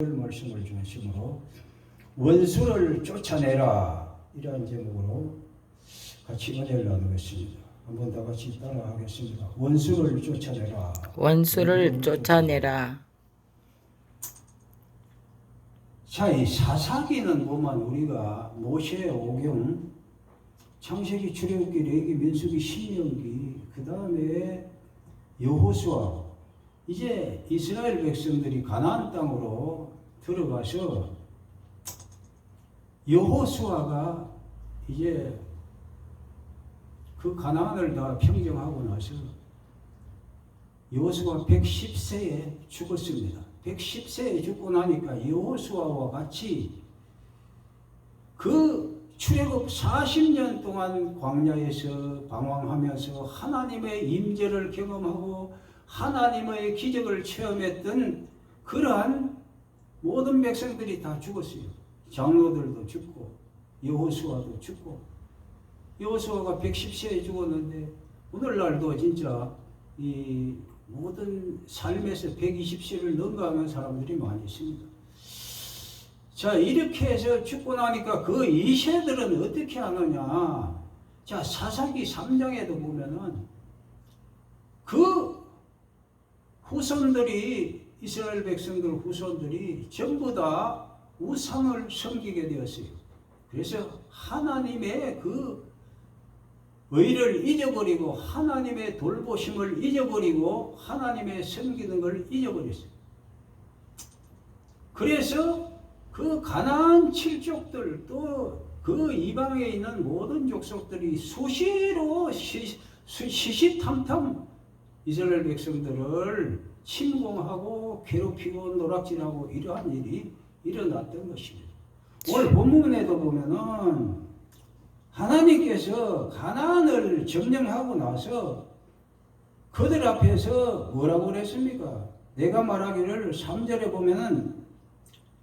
말씀을 중심으로 원수를 쫓아내라 이러한 제목으로 같이 은혜를 나누겠습니다. 한번 다 같이 따라하겠습니다. 원수를 쫓아내라. 원수를 쫓아내라. 자, 이 사사기는 보면 우리가 모세 오경, 창세기, 출애굽기, 레기, 민수기, 신명기, 그 다음에 여호수아, 이제 이스라엘 백성들이 가나안 땅으로 들어가서 여호수아가 이제 그 가나안을 다 평정하고 나서 여호수아 110세에 죽었습니다. 110세에 죽고 나니까 여호수아와 같이 그 출애굽 40년 동안 광야에서 방황하면서 하나님의 임재를 경험하고 하나님의 기적을 체험했던 그러한 모든 백성들이 다 죽었어요. 장로들도 죽고 여호수아도 죽고 여호수아가 110세에 죽었는데 오늘날도 진짜 이 모든 삶에서 120세를 넘어가는 사람들이 많이 있습니다. 자, 이렇게 해서 죽고 나니까 그 이세들은 어떻게 하느냐. 자, 사사기 3장에도 보면은 그 후손들이, 이스라엘 백성들 후손들이 전부 다 우상을 섬기게 되었어요. 그래서 하나님의 그 의를 잊어버리고 하나님의 돌보심을 잊어버리고 하나님의 섬기는 걸 잊어버렸어요. 그래서 그 가나안 칠족들 또 그 이방에 있는 모든 족속들이 수시로 시시탐탐 이스라엘 백성들을 침공하고 괴롭히고 노락질하고 이러한 일이 일어났던 것입니다. 오늘 본문에도 보면은 하나님께서 가나안을 점령하고 나서 그들 앞에서 뭐라고 그랬습니까? 내가 말하기를 3절에 보면은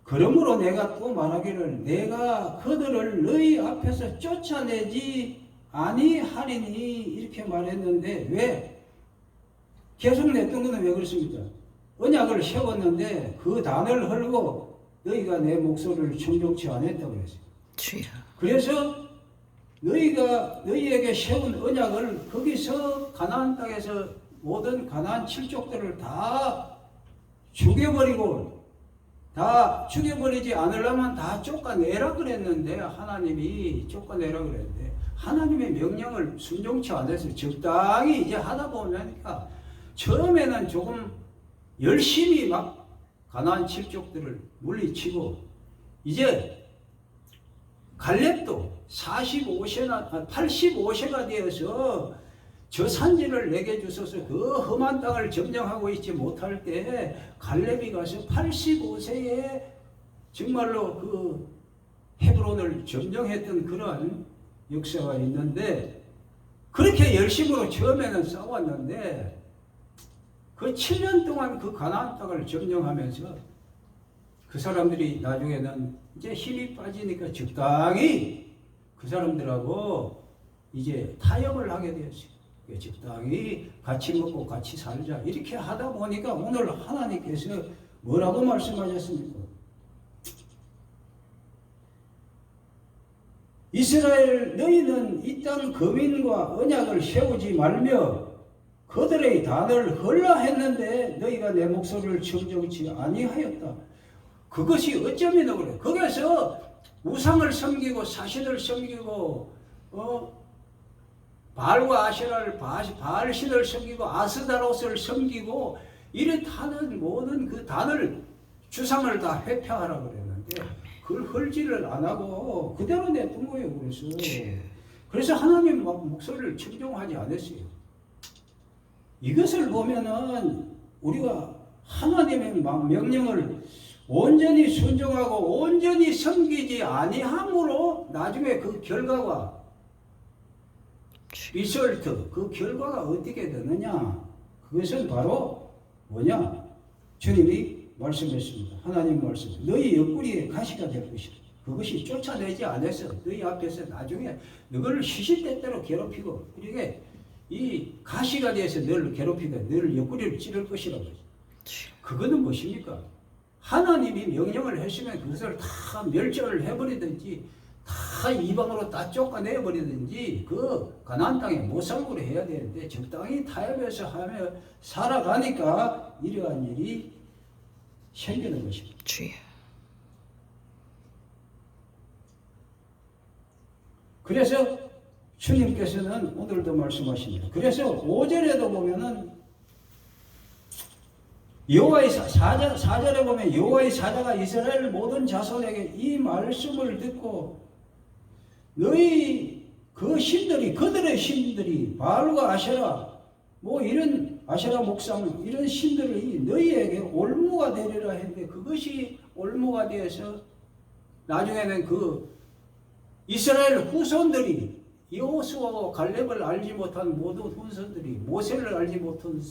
그러므로 내가 또 말하기를 내가 그들을 너희 앞에서 쫓아내지 아니하리니 이렇게 말했는데 왜? 계속 냈던 거는 왜 그렇습니까? 언약을 세웠는데 그 단을 헐고 너희가 내 목소리를 청종치 않았다고 그랬어요. 주여. 그래서 너희가 너희에게 세운 언약을 거기서 가나안 땅에서 모든 가나안 칠족들을 다 죽여버리고 다 죽여버리지 않으려면 다 쫓아내라 그랬는데 하나님이 쫓아내라 그랬는데 하나님의 명령을 순종치 않아서 적당히 이제 하다 보니까 처음에는 조금 열심히 막 가나안 칠족들을 물리치고 이제 갈렙도 45세나 85세가 되어서 저 산지를 내게 주셔서 그 험한 땅을 점령하고 있지 못할 때 갈렙이 가서 85세에 정말로 그 헤브론을 점령했던 그런 역사가 있는데 그렇게 열심으로 처음에는 싸웠는데 그 7년 동안 그 가나안 땅을 점령하면서 그 사람들이 나중에는 이제 힘이 빠지니까 적당히 그 사람들하고 이제 타협을 하게 되었어요. 적당히 같이 먹고 같이 살자 이렇게 하다 보니까 오늘 하나님께서 뭐라고 말씀하셨습니까? 이스라엘 너희는 이 땅 거민과 언약을 세우지 말며 그들의 단을 헐라 했는데 너희가 내 목소리를 청정치 아니하였다. 그것이 어쩌면 그래. 거기서 우상을 섬기고 사신을 섬기고 어 바알과 아시라를 바알 신을 섬기고 아스다로스를 섬기고 이렇다는 모든 그 단을 주상을 다 회피하라 그랬는데 그걸 헐지를 안 하고 그대로 냈던 거예요. 그래서 그래서 하나님 목소리를 청종하지 않았어요. 이것을 보면은 우리가 하나님의 명령을 온전히 순종하고 온전히 섬기지 아니함으로 나중에 그 결과가 리설트 그 결과가 어떻게 되느냐? 그것은 바로 뭐냐? 주님이 말씀했습니다. 하나님 말씀. 너희 옆구리에 가시가 될 것이다 그것이 쫓아내지 않아서 너희 앞에서 나중에 너를 시시때때로 괴롭히고 이렇게 이 가시가 돼서 너를 괴롭히고 너를 옆구리를 찌를 것이라고 그거는 무엇입니까 하나님이 명령을 했으면 그것을 다 멸절을 해버리든지 다 이방으로 다 쫓아내 버리든지 그 가나안 땅에 못 살고 해야 되는데 적당히 타협해서 하며 살아가니까 이러한 일이 생기는 것입니다. 주여. 그래서 주님께서는 오늘도 말씀하십니다. 그래서 5절에도 보면은 여호와의 사- 사자, 사절에 보면 여호와의 사자가 이스라엘 모든 자손에게 이 말씀을 듣고 너희 그 신들이 그들의 신들이 바알과 아세라 뭐 이런 아세라 목상 이런 신들이 너희에게 올무가 되리라 했는데 그것이 올무가 되어서 나중에는 그 이스라엘 후손들이 여호수아와 갈렙을 알지 못한 모든 후손들이 모세를 알지 못한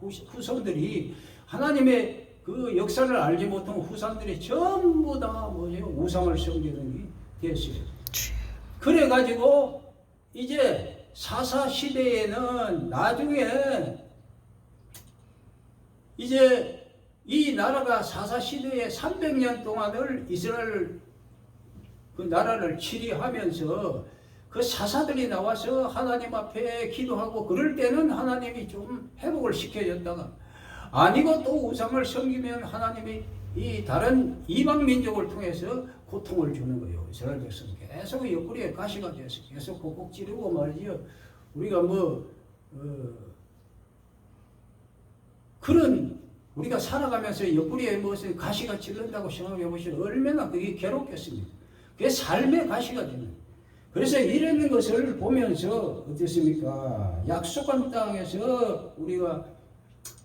후- 후손들이 하나님의 그 역사를 알지 못한 후손들이 전부 다 뭐예요 우상을 섬기는 게 됐어요. 주여. 그래 가지고 이제 사사 시대에는 나중에 이제 이 나라가 사사 시대에 300년 동안을 이스라엘 그 나라를 치리하면서 그 사사들이 나와서 하나님 앞에 기도하고 그럴 때는 하나님이 좀 회복을 시켜줬다가 아니고 또 우상을 섬기면 하나님이 이 다른 이방 민족을 통해서 고통을 주는 거예요. 이스라엘 백성 계속 옆구리에 가시가 돼서 계속 꼭꼭 찌르고 말이죠. 우리가 뭐 어, 그런 우리가 살아가면서 옆구리에 무엇을 가시가 찔른다고 생각해 보시면 얼마나 그게 괴롭겠습니까? 그게 삶의 가시가 되는. 그래서 이런 것을 보면서 어떻습니까? 약속한 땅에서 우리가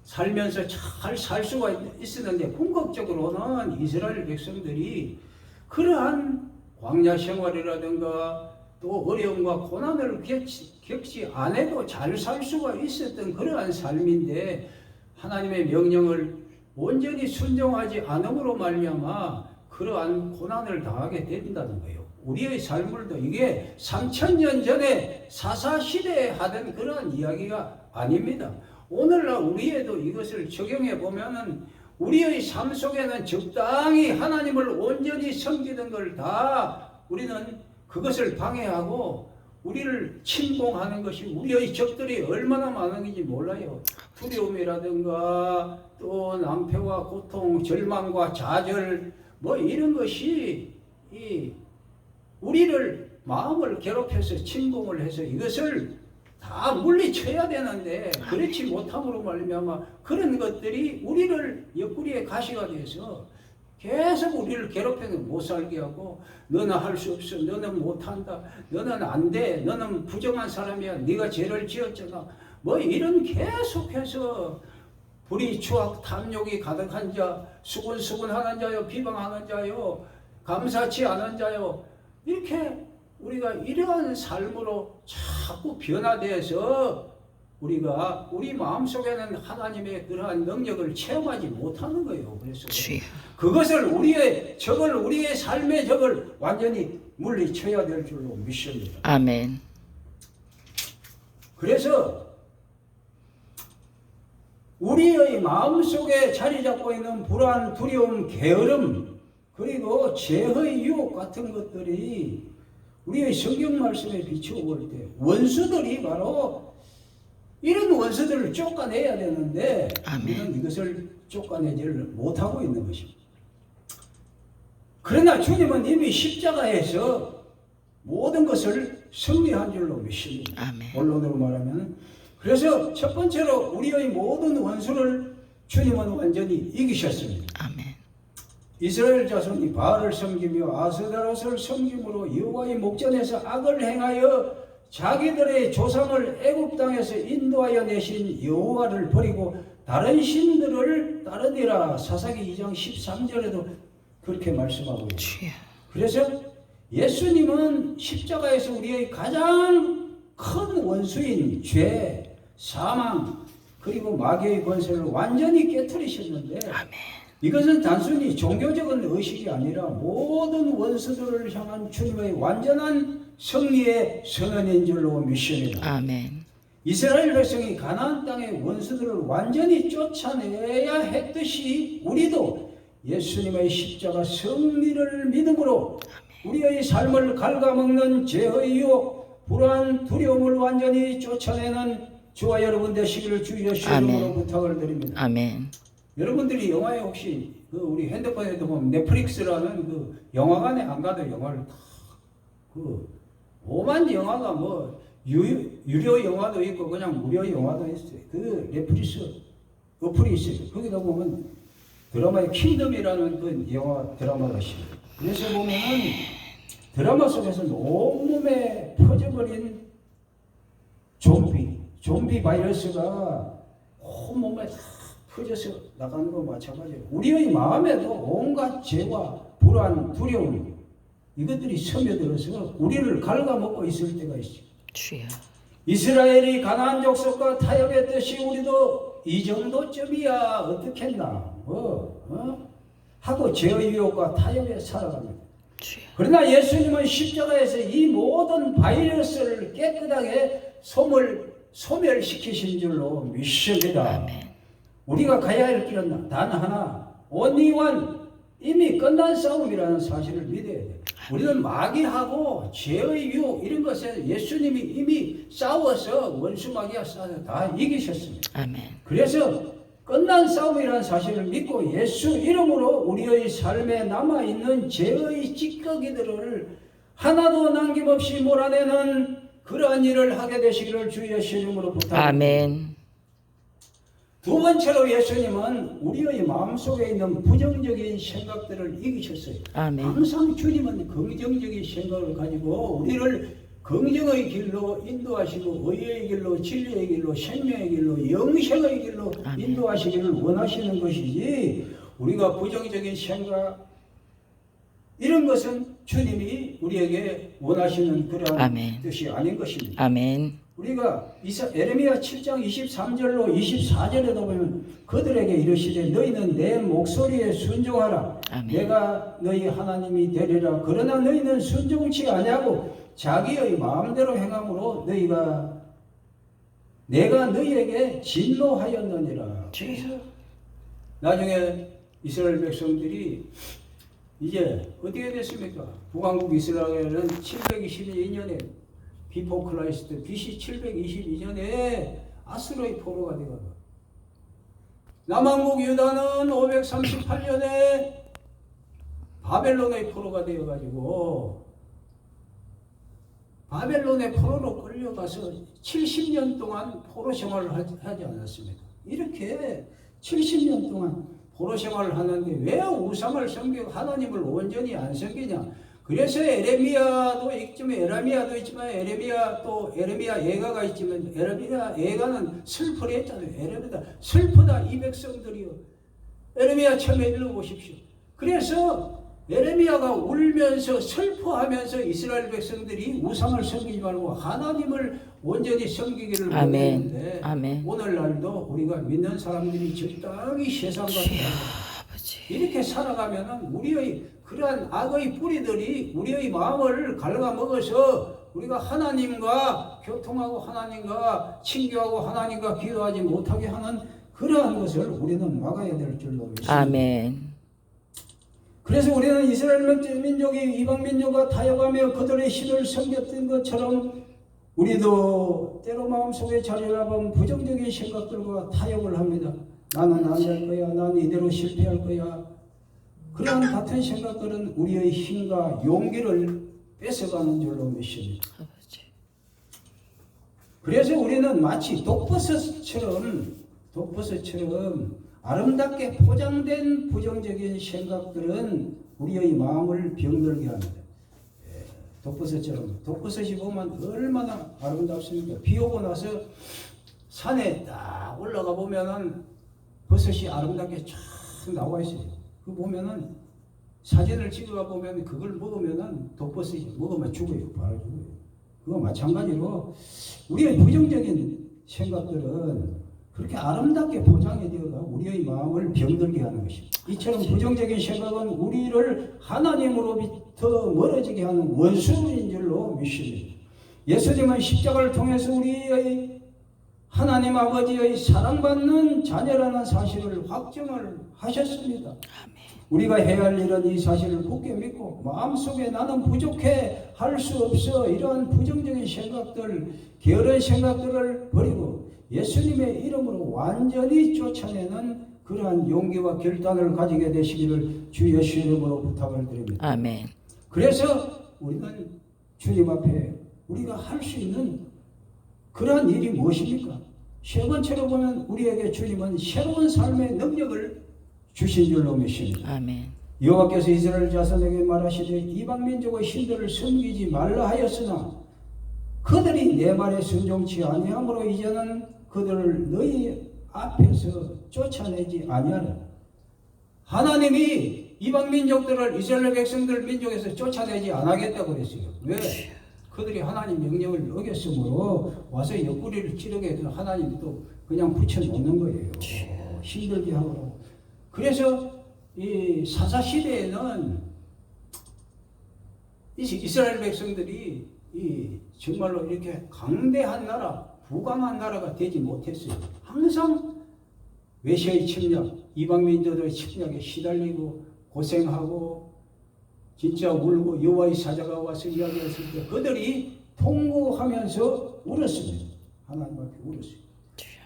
살면서 잘 살 수가 있- 있었는데 궁극적으로는 이스라엘 백성들이 그러한 광야 생활이라든가 또 어려움과 고난을 겪지, 겪지 않아도 잘 살 수가 있었던 그러한 삶인데 하나님의 명령을 온전히 순종하지 않음으로 말미암아 그러한 고난을 당하게 된다는 거예요. 우리의 삶을도 이게 3천년 전에 사사 시대에 하던 그러한 이야기가 아닙니다. 오늘날 우리에도 이것을 적용해 보면은 우리의 삶 속에는 적당히 하나님을 온전히 섬기는 걸 다 우리는 그것을 방해하고 우리를 침공하는 것이 우리의 적들이 얼마나 많은지 몰라요. 두려움이라든가 또 낭패와 고통, 절망과 좌절 뭐 이런 것이 이 우리를 마음을 괴롭혀서 침공을 해서 이것을 다 물리쳐야 되는데 그렇지 못함으로 말미암아 그런 것들이 우리를 옆구리에 가시가 돼서 계속 우리를 괴롭혀서 못 살게 하고 너는 할 수 없어 너는 못한다 너는 안돼 너는 부정한 사람이야 네가 죄를 지었잖아. 뭐 이런 계속해서 불의 추악 탐욕이 가득한 자 수군수군하는 자요 비방하는 자요 감사치 않은 자요 이렇게 우리가 이러한 삶으로 자꾸 변화되어서 우리가 우리 마음 속에는 하나님의 그러한 능력을 체험하지 못하는 거예요. 그래서. 그것을 우리의 적을 우리의 삶의 적을 완전히 물리쳐야 될 줄로 믿습니다. 아멘. 그래서 우리의 마음 속에 자리 잡고 있는 불안, 두려움, 게으름 그리고 죄의 유혹 같은 것들이 우리의 성경 말씀에 비추어 볼 때 원수들이 바로 이런 원수들을 쫓아내야 되는데. 우리는 이것을 쫓아내지를 못하고 있는 것입니다. 그러나 주님은 이미 십자가에서 모든 것을 승리한 줄로 믿습니다. 아멘. 본론으로 말하면 그래서 첫 번째로 우리의 모든 원수를 주님은 완전히 이기셨습니다. 이스라엘 자손이 바알을 섬기며 아스다롯을 섬김으로 여호와의 목전에서 악을 행하여 자기들의 조상을 애굽 땅에서 인도하여 내신 여호와를 버리고 다른 신들을 따르니라 사사기 2장 13절에도 그렇게 말씀하고. 주여. 그래서 예수님은 십자가에서 우리의 가장 큰 원수인 죄, 사망, 그리고 마귀의 권세를 완전히 깨뜨리셨는데 아멘. 이것은 단순히 종교적인 의식이 아니라 모든 원수들을 향한 주님의 완전한 승리의 선언인 줄로 믿습니다. 아멘. 이스라엘 백성이 가나안 땅의 원수들을 완전히 쫓아내야 했듯이 우리도 예수님의 십자가 승리를 믿음으로 우리의 삶을 갉아먹는 죄의 유혹, 불안, 두려움을 완전히 쫓아내는 저와 여러분 되시기를 주 예수 이름으로 아멘. 부탁을 드립니다. 아멘. 여러분들이 영화에 혹시 그 우리 핸드폰에도 보면 넷플릭스라는 그 영화관에 안 가도 영화를 다그 오만 영화가 뭐 유, 유료 영화도 있고 그냥 무료 영화도 있어요. 그 넷플릭스 어플이 있어요. 거기다 보면 드라마의 킹덤이라는 그 영화 드라마가 있어요. 그래서 보면은 드라마 속에서 온몸에 퍼져버린 좀비, 좀비 바이러스가 온몸에 다 퍼져서 나가는 거 마찬가지예요. 우리의 마음에도 온갖 죄와 불안, 두려움 이것들이 스며들어서 우리를 갉아먹고 있을 때가 있어요. 주여. 이스라엘이 가나안 족속과 타협했듯이 우리도 이 정도쯤이야 어떻겠나 뭐 어? 하고 죄의 유혹과 타협에 살아갑니다. 주여. 그러나 예수님은 십자가에서 이 모든 바이러스를 깨끗하게 소멸, 소멸시키신 줄로 믿습니다. 아멘. 우리가 가야 할 길은 단 하나, 온리원 이미 끝난 싸움이라는 사실을 믿어야 돼. 우리는 마귀하고 죄의 유혹 이런 것에 예수님이 이미 싸워서 원수 마귀와 싸워서 다 이기셨습니다. 아멘. 그래서 끝난 싸움이라는 사실을 믿고 예수 이름으로 우리의 삶에 남아 있는 죄의 찌꺼기들을 하나도 남김없이 몰아내는 그러한 일을 하게 되시기를 주 예수 이름으로 부탁합니다. 아멘. 두 번째로 예수님은 우리의 마음속에 있는 부정적인 생각들을 이기셨어요. 아멘. 항상 주님은 긍정적인 생각을 가지고 우리를 긍정의 길로 인도하시고 의의 길로 진리의 길로 생명의 길로 영생의 길로 아멘. 인도하시기를 원하시는 것이지 우리가 부정적인 생각 이런 것은 주님이 우리에게 원하시는 그러한 아멘. 뜻이 아닌 것입니다. 아멘. 우리가 에레미야 7장 23절로 24절에도 보면 그들에게 이르시되 너희는 내 목소리에 순종하라 아멘. 내가 너희 하나님이 되리라 그러나 너희는 순종치 아니하고 자기의 마음대로 행함으로 너희가 내가 너희에게 진노하였느니라 나중에 이스라엘 백성들이 이제 어떻게 됐습니까? 북왕국 이스라엘은 722년에 비포 클라이스트 BC 722년에 아스로의 포로가 되거든. 남왕국 유다는 538년에 바벨론의 포로가 되어가지고 바벨론의 포로로 끌려가서 70년 동안 포로 생활을 하지, 않았습니까? 이렇게 70년 동안 포로 생활을 하는데 왜 우상을 섬기고 하나님을 온전히 안 섬기냐? 그래서 에레미야도 있지만 에레미야도 있지만 에레미야 또 에레미야 예가가 있지만 에레미야 예가는 슬퍼를 했잖아요. 에레미야 슬프다 이 백성들이요. 에레미야 처음에 읽어보십시오. 그래서 에레미야가 울면서 슬퍼하면서 이스라엘 백성들이 우상을 섬기지 말고 하나님을 온전히 섬기기를. 원했는데. 오늘날도 우리가 믿는 사람들이 적당히 세상과 이렇게 살아가면은 우리의 그러한 악의 뿌리들이 우리의 마음을 갉아먹어서 우리가 하나님과 교통하고 하나님과 친교하고 하나님과 기도하지 못하게 하는 그러한 것을 우리는 막아야 될 줄로 믿습니다. 아멘. 그래서 우리는 이스라엘 민족이 이방 민족과 타협하며 그들의 신을 섬겼던 것처럼 우리도 때로 마음속에 자리 잡은 부정적인 생각들과 타협을 합니다. 나는 안될 거야. 나는 이대로 실패할 거야. 그런 같은 생각들은 우리의 힘과 용기를 뺏어가는 줄로 믿습니다. 그래서 우리는 마치 독버섯처럼 독버섯처럼 아름답게 포장된 부정적인 생각들은 우리의 마음을 병들게 합니다. 예, 독버섯처럼 독버섯이 보면 얼마나 아름답습니까? 비 오고 나서 산에 딱 올라가 보면은 버섯이 아름답게 쫙 나와 있어요. 그 보면은 사진을 찍어가 보면 그걸 먹으면은 독버섯이 먹으면 죽어요. 바로 죽어요. 그거 마찬가지로 우리의 부정적인 생각들은 그렇게 아름답게 포장이 되어가 우리의 마음을 병들게 하는 것입니다. 이처럼 부정적인 생각은 우리를 하나님으로부터 멀어지게 하는 원수인 줄로 믿습니다. 예수님은 십자가를 통해서 우리의 하나님 아버지의 사랑받는 자녀라는 사실을 확정을 하셨습니다. 우리가 해야 할 일은 이 사실을 굳게 믿고 마음속에 나는 부족해 할 수 없어 이러한 부정적인 생각들 게으른 생각들을 버리고 예수님의 이름으로 완전히 쫓아내는 그러한 용기와 결단을 가지게 되시기를 주 예수 이름으로 부탁을 드립니다. 아멘. 그래서 우리는 주님 앞에 우리가 할 수 있는 그러한 일이 무엇입니까? 세 번째로 보면 우리에게 주님은 새로운 삶의 능력을 주신 줄로 믿습니다. 아멘. 여호와께서 이스라엘 자손에게 말하시되 이방 민족의 신들을 섬기지 말라 하였으나 그들이 내 말에 순종치 아니함으로 이제는 그들을 너희 앞에서 쫓아내지 아니하라. 하나님이 이방 민족들을 이스라엘 백성들 민족에서 쫓아내지 않겠다고 그랬어요. 왜? 그들이 하나님 명령을 어겼으므로 와서 옆구리를 찌르게 해서 하나님이 또 그냥 붙여놓는 거예요. 힘들게 하고. 그래서 이 사사 시대에는 이 이스라엘 백성들이 이 정말로 이렇게 강대한 나라, 부강한 나라가 되지 못했어요. 항상 외세의 침략, 이방 민족들의 침략에 시달리고 고생하고 진짜 울고 여호와의 사자가 와서 이야기했을 때 그들이 통곡하면서 울었습니다. 하나님 앞에 울었어요.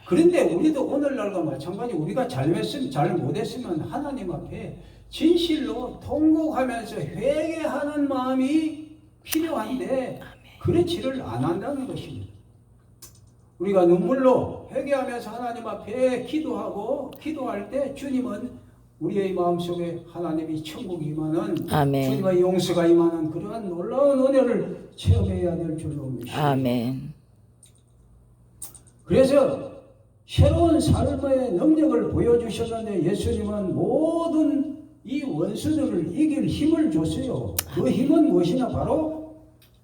그런데 우리도 오늘날과 마찬가지 우리가 잘못했으면 잘 못했으면 하나님 앞에 진실로 통곡하면서 회개하는 마음이 필요한데 그렇지를 안 한다는 것입니다. 우리가 눈물로 회개하면서 하나님 앞에 기도하고 기도할 때 주님은 우리의 마음속에 하나님이 천국이 임하는 아멘. 주님의 용서가 임하는 그러한 놀라운 은혜를 체험해야 될 줄로 믿습니다. 아멘. 그래서 새로운 삶의 능력을 보여주셨는데 예수님은 모든 이 원수들을 이길 힘을 줬어요. 그 힘은 무엇이냐? 바로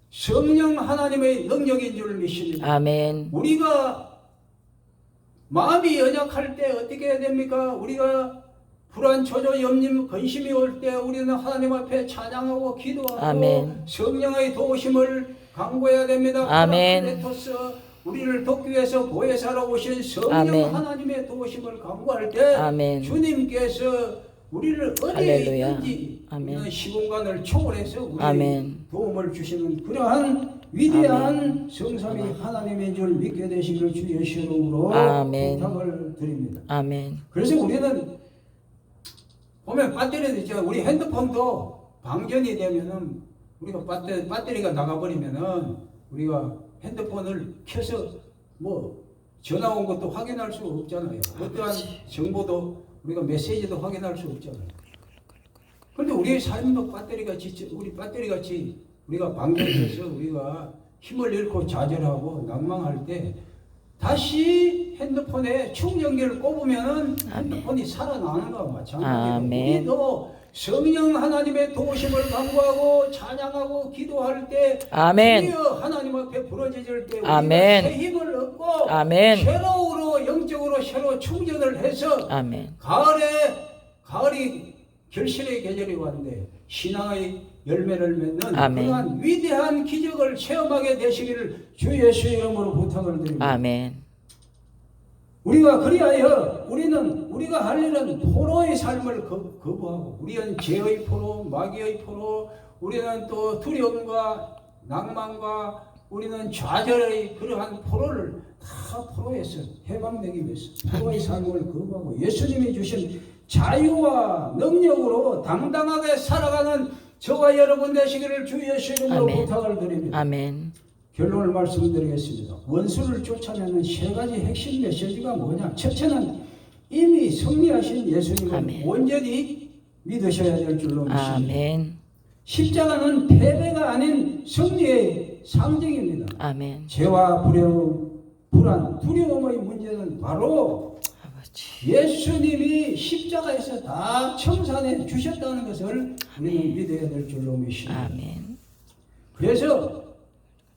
성령 하나님의 능력인 줄 믿습니다. 아멘. 우리가 마음이 연약할 때 어떻게 해야 됩니까? 우리가 불안, 조조, 염림, 근심이 올 때 우리는 하나님 앞에 찬양하고 기도하고 아멘. 성령의 도우심을 강구해야 됩니다. 아멘. 우리를 돕기 위해서 보혜사로 오신 성령 아멘. 하나님의 도우심을 강구할 때 아멘. 주님께서 우리를 어디에 할렐루야. 있든지 아멘. 우리는 시공간을 초월해서 우리의 아멘. 도움을 주시는 그러한 위대한 성삼이 하나님인 줄 믿게 되시기를 주 예수 이름으로 아멘. 부탁을 드립니다. 아멘. 그래서 우리는 보면 배터리도 있죠. 우리 핸드폰도 방전이 되면은 우리가 배터리, 배터리가 나가버리면은 우리가 핸드폰을 켜서 뭐 전화 온 것도 확인할 수 없잖아요. 어떠한 정보도 우리가 메시지도 확인할 수 없잖아요. 그런데 우리의 삶도 배터리가 지쳐, 우리 배터리 같이 우리가 방전돼서 우리가 힘을 잃고 좌절하고 낭망할 때 다시 핸드폰에 충전기를 꼽으면은 핸드폰이 살아나는 거와 마찬가지예요. 우리도 성령 하나님의 도우심을 강구하고 찬양하고 기도할 때 아멘. 하나님 앞에 부러지질 때 아멘. 새 힘을 얻고 아멘. 새로우로 영적으로 새로 충전을 해서 아멘. 가을에 가을이 결실의 계절이 왔는데 신앙의 열매를 맺는 아멘. 그러한 위대한 기적을 체험하게 되시기를 주 예수 이름으로 부탁을 드립니다. 아멘. 우리가 그리하여 우리는 우리가 할 일은 포로의 삶을 거, 거부하고 우리는 죄의 포로, 마귀의 포로, 우리는 또 두려움과 낭만과 우리는 좌절의 그러한 포로를 다 포로에서 해방되기 위해서 포로의 삶을 거부하고 예수님이 주신 자유와 능력으로 당당하게 살아가는 저와 여러분 되시기를 주 예수 이름으로 아멘. 부탁을 드립니다. 아멘. 결론을 말씀드리겠습니다. 원수를 쫓아내는 세 가지 핵심 메시지가 뭐냐? 첫째는 이미 승리하신 예수님을 아멘. 온전히 믿으셔야 될 줄로 믿습니다. 아멘. 십자가는 패배가 아닌 승리의 상징입니다. 아멘. 죄와 두려움, 불안, 두려움의 문제는 바로 아버지. 예수님이 십자가에서 다 청산해 주셨다는 것을 우리는 믿어야 될 줄로 믿습니다. 아멘. 그래서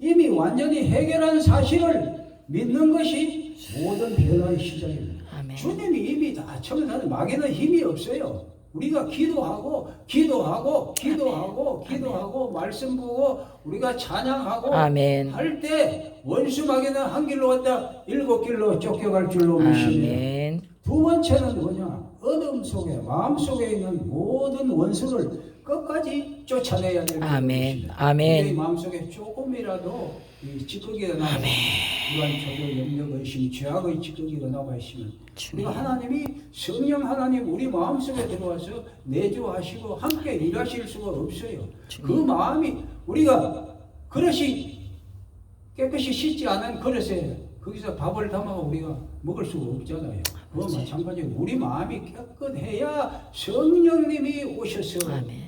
이미 완전히 해결한 사실을 믿는 것이 모든 변화의 시작입니다. 아멘. 주님이 이미 다 청산해 마귀는 힘이 없어요. 우리가 기도하고 기도하고 기도하고 기도하고 말씀 보고 우리가 찬양하고 아멘. 할때 원수 마귀는 한 길로 왔다 일곱 길로 쫓겨갈 줄로 믿습니다. 두 번째는 뭐냐? 어둠 속에 마음 속에 있는 모든 원수를 끝까지 쫓아내야 될 아멘. 아멘. 우리 마음 속에 조금이라도 이 찌꺼기가 나와 불안, 초조, 염려, 의심, 죄악의 찌꺼기가 나와 있으면 우리가 하나님이 성령 하나님 우리 마음 속에 들어와서 내주하시고 함께 일하실 수가 없어요. 그 마음이 우리가 그릇이 깨끗이 씻지 않은 그릇에 거기서 밥을 담아 우리가 먹을 수가 없잖아요. 그와 마찬가지로 우리 마음이 깨끗해야 성령님이 오셔서 아멘.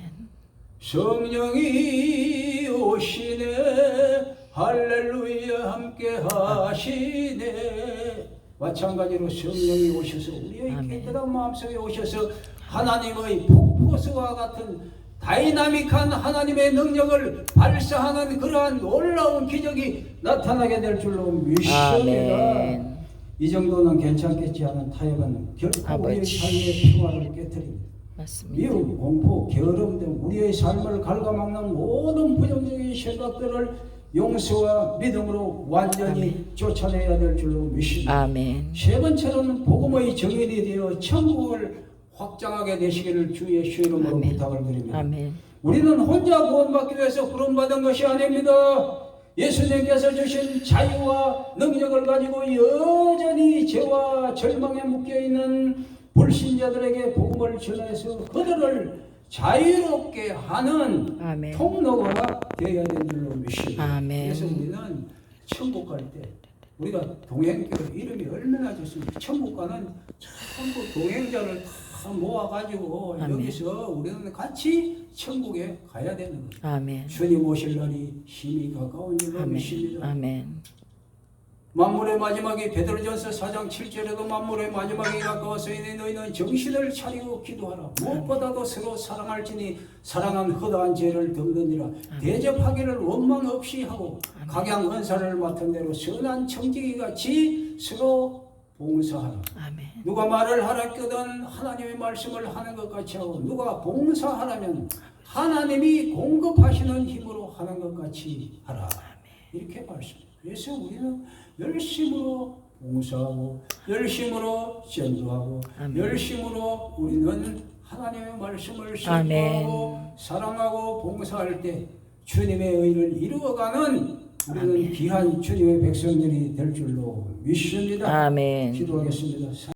성령이 오시네 할렐루야 함께 하시네 마찬가지로 성령이 오셔서 우리의. 깨끗한 마음속에 오셔서 하나님의 폭포수와 같은 다이나믹한 하나님의 능력을 발사하는 그러한 놀라운 기적이 나타나게 될 줄로 믿습니다. 아멘. 이 정도는 괜찮겠지 하는 타협은 결코 우리의 아버지. 삶의 평화를 깨뜨립니다. 맞습니다. 미움, 공포, 게으름 등 우리의 삶을 갉아먹는 모든 부정적인 생각들을 용서와 믿음으로 완전히 쫓아내야 될 줄로 믿습니다. 아멘. 세 번째로는 복음의 정인이 되어 천국을 확장하게 되시기를 주 예수 이름으로 아멘. 부탁을 드립니다. 아멘. 우리는 혼자 구원받기 위해서 구원받은 것이 아닙니다. 예수님께서 주신 자유와 능력을 가지고 여전히 죄와 절망에 묶여 있는 불신자들에게 복음을 전해서 그들을 자유롭게 하는 아멘. 통로가 되어야 되는 줄로 믿습니다. 그래서 우리는 천국 갈 때 우리가 동행교 이름이 얼마나 좋습니까? 천국 가는 천국 동행자를 다 모아가지고 아멘. 여기서 우리는 같이 천국에 가야 되는 거예요. 아멘. 주님 오실 날이 힘이 가까운 줄로. 믿습니다. 아멘. 만물의 마지막이 베드로전서 4장 7절에도 만물의 마지막이 가까워서 이니 너희는 정신을 차리고 기도하라 무엇보다도 서로 사랑할지니 사랑은 허다한 죄를 덮느니라 대접하기를 원망 없이 하고 각양 은사를 맡은 대로 선한 청지기 같이 서로 봉사하라 아멘. 누가 말을 하라거든 하나님의 말씀을 하는 것 같이 하고 누가 봉사하라면 하나님이 공급하시는 힘으로 하는 것 같이 하라 이렇게 말씀. 그래서 우리는 열심으로 봉사하고 열심으로 전도하고 아멘. 열심으로 우리는 하나님의 말씀을 아멘. 선포하고 사랑하고 봉사할 때 주님의 의를 이루어가는 우리는 아멘. 귀한 주님의 백성들이 될 줄로 믿습니다. 아멘. 기도하겠습니다.